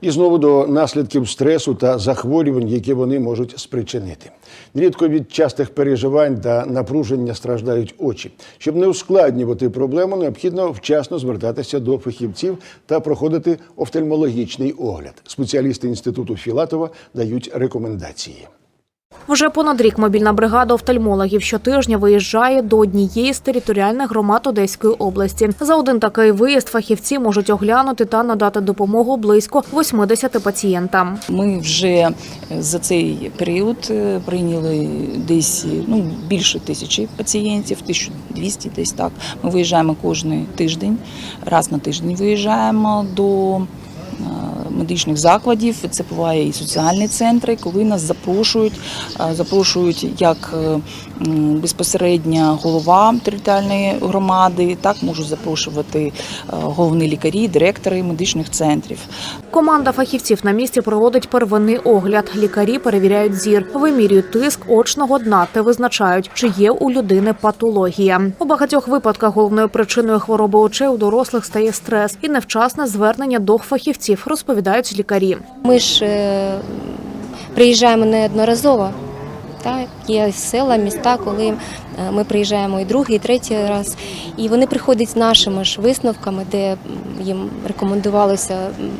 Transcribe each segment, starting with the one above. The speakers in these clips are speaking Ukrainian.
І знову до наслідків стресу та захворювань, які вони можуть спричинити. Рідко від частих переживань та напруження страждають очі. Щоб не ускладнювати проблему, необхідно вчасно звертатися до фахівців та проходити офтальмологічний огляд. Спеціалісти інституту Філатова дають рекомендації. Вже понад рік мобільна бригада офтальмологів щотижня виїжджає до однієї з територіальних громад Одеської області. За один такий виїзд фахівці можуть оглянути та надати допомогу близько 80 пацієнтам. Ми вже е, за цей період е, прийняли десь ну, більше тисячі пацієнтів, 1200 десь так. Ми виїжджаємо кожен тиждень, раз на тиждень виїжджаємо до е, медичних закладів. Це буває і соціальні центри, коли нас запрошують, е, запрошують як безпосередня безпосередньо голова територіальної громади, так можуть запрошувати е, головні лікарі, директори медичних центрів. Команда фахівців на місці проводить первинний огляд. Лікарі перевіряють зір, вимірюють тиск очного дна та визначають, чи є у людини патологія. У багатьох випадках головною причиною хвороби очей у дорослих стає стрес і невчасне звернення до фахівців, розповідають лікарі. Ми ж е, приїжджаємо неодноразово. Так, є села, міста, коли е, ми приїжджаємо і другий, і третій раз, і вони приходять з нашими ж висновками, де їм рекомендувалося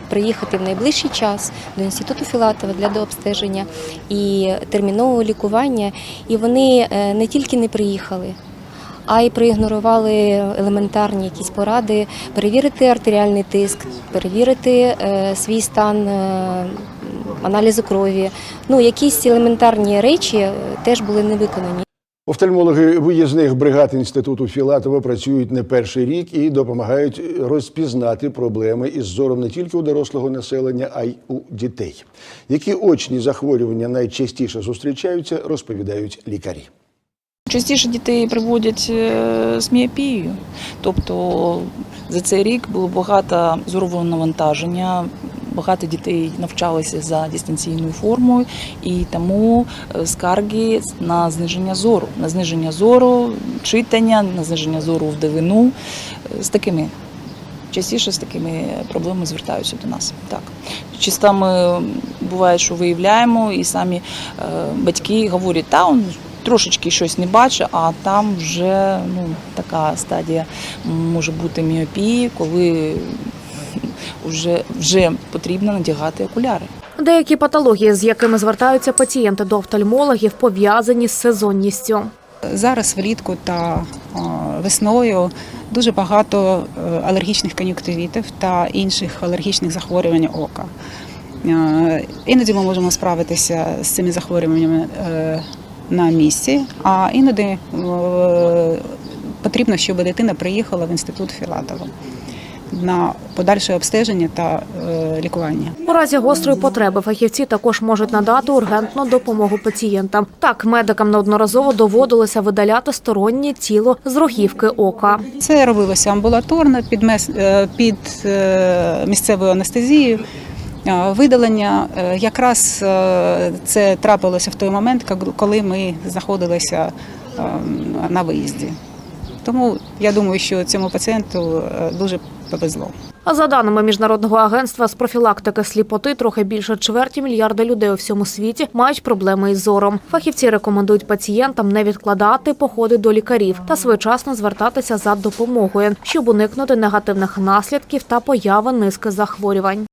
приїхати в найближчий час до інституту Філатова для дообстеження і термінового лікування. І вони е, не тільки не приїхали, а й проігнорували елементарні якісь поради, перевірити артеріальний тиск, перевірити е, свій стан е, аналізу крові. Ну, якісь елементарні речі е, теж були не виконані. Офтальмологи виїзних бригад інституту Філатова працюють не перший рік і допомагають розпізнати проблеми із зором не тільки у дорослого населення, а й у дітей. Які очні захворювання найчастіше зустрічаються, розповідають лікарі. Частіше дітей приводять е, з міопією, тобто за цей рік було багато зорового навантаження. Багато дітей навчалися за дистанційною формою, і тому е, скарги на зниження зору, на зниження зору, читання, на зниження зору в дивину е, з такими. Частіше з такими проблемами звертаються до нас. Так. Чисто ми буває, що виявляємо, і самі е, батьки говорять, та он трошечки щось не бачить, а там вже ну, така стадія може бути міопії, коли вже, вже потрібно надягати окуляри. Деякі патології, з якими звертаються пацієнти до офтальмологів, пов'язані з сезонністю. Зараз влітку та весною дуже багато е, алергічних кон'юктивітів та інших алергічних захворювань ока. Е, Іноді ми можемо справитися з цими захворюваннями е, на місці, а іноді потрібно, щоб дитина приїхала в інститут Філатова на подальше обстеження та е, лікування. У разі гострої потреби фахівці також можуть надати ургентну допомогу пацієнтам. Так, медикам неодноразово доводилося видаляти стороннє тіло з рогівки ока. Це робилося амбулаторно під, е, під е, місцевою анестезією. Видалення якраз це трапилося в той момент, коли ми знаходилися на виїзді. Тому я думаю, що цьому пацієнту дуже повезло. А за даними міжнародного агентства з профілактики сліпоти, трохи більше чверті мільярда людей у всьому світі мають проблеми із зором. Фахівці рекомендують пацієнтам не відкладати походи до лікарів та своєчасно звертатися за допомогою, щоб уникнути негативних наслідків та появи низки захворювань.